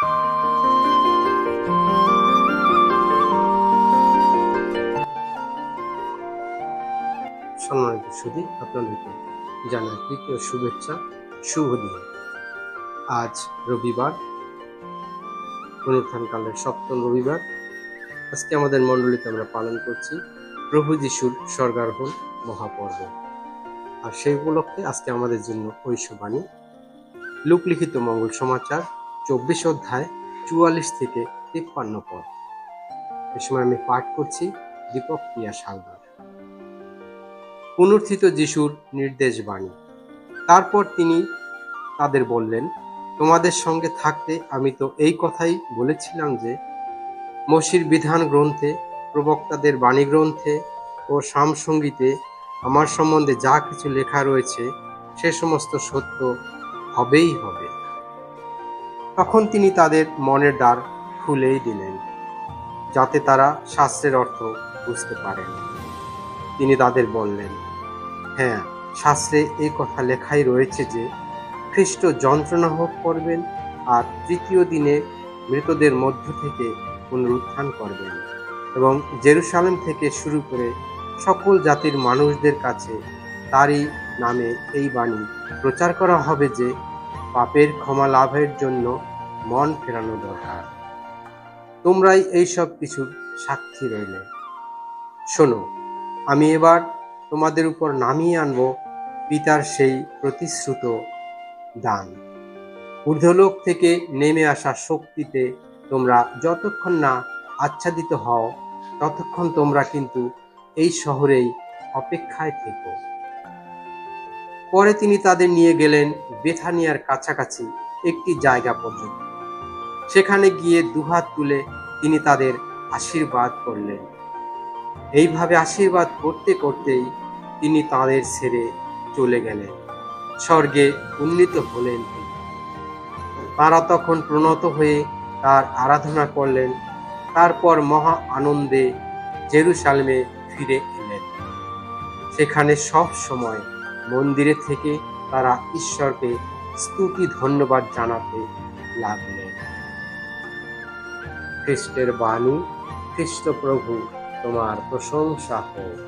সম্মানিত সুদী আপনাদেরকে জানাই তৃতীয় শুভেচ্ছা, শুভ দিন। আজ রবিবার, পুনরুত্থানকালের সপ্তম রবিবার। আজকে আমাদের মণ্ডলীতে আমরা পালন করছি প্রভু যিশুর স্বর্গারোহণ মহাপর্ব। আর সেই উপলক্ষে আজকে আমাদের জন্য ঐশবাণী। লোকলিখিত মঙ্গল সমাচার চব্বিশ অধ্যায় চুয়াল্লিশ থেকে তিপ্পান্ন পদ। এ সময় আমি পাঠ করছি দীপক প্রিয়া সালদার। পুনর্থিত যিশুর নির্দেশ বাণী। তারপর তিনি তাদের বললেন, তোমাদের সঙ্গে থাকতে আমি তো এই কথাই বলেছিলাম যে, মসির বিধান গ্রন্থে, প্রবক্তাদের বাণী গ্রন্থে ও সামসঙ্গীতে আমার সম্বন্ধে যা কিছু লেখা রয়েছে, সে সমস্ত সত্য হবেই হবে। তখন তিনি তাদের মনের দ্বার খুলেই দিলেন, যাতে তারা শাস্ত্রের অর্থ বুঝতে পারেন। তিনি তাদের বললেন হ্যাঁ শাস্ত্রে এই কথা লেখাই রয়েছে যে, খ্রিস্ট যন্ত্রণা ভোগ করবেন আর তৃতীয় দিনে মৃতদের মধ্য থেকে পুনরুত্থান করবেন এবং জেরুসালেম থেকে শুরু করে সকল জাতির মানুষদের কাছে তারই নামে এই বাণী প্রচার করা হবে যে, পাপের ক্ষমা লাভের জন্য মন ফেরানো দরকার। তোমরাই এই সব কিছুর সাক্ষী রইলে। শোনো, আমি এবার তোমাদের উপর নামিয়ে আনব পিতার সেই প্রতিশ্রুত দান। ঊর্ধ্বলোক থেকে নেমে আসা শক্তিতে তোমরা যতক্ষণ না আচ্ছাদিত হও, ততক্ষণ তোমরা কিন্তু এই শহরেই অপেক্ষায় থেকো। পরে তিনি তাদের নিয়ে গেলেন বেথানিয়ার কাছাকাছি একটি জায়গা পর্যন্ত। সেখানে গিয়ে দুহাত তুলে তিনি তাদের আশীর্বাদ করলেন। এইভাবে আশীর্বাদ করতে করতেই তিনি তাদের ছেড়ে চলে গেলেন। স্বর্গে উন্নীত হলেন। তারা তখন প্রণত হয়ে তার আরাধনা করলেন। তারপর মহা আনন্দে জেরুসালেমে ফিরে এলেন। সেখানে সব সময় মন্দিরে থেকে তারা ঈশ্বরকে স্তুতি ধন্যবাদ জানাতে লাগলেন। খ্রিস্টের বাণী খ্রিস্ট প্রভু তোমার প্রশংসা হোক।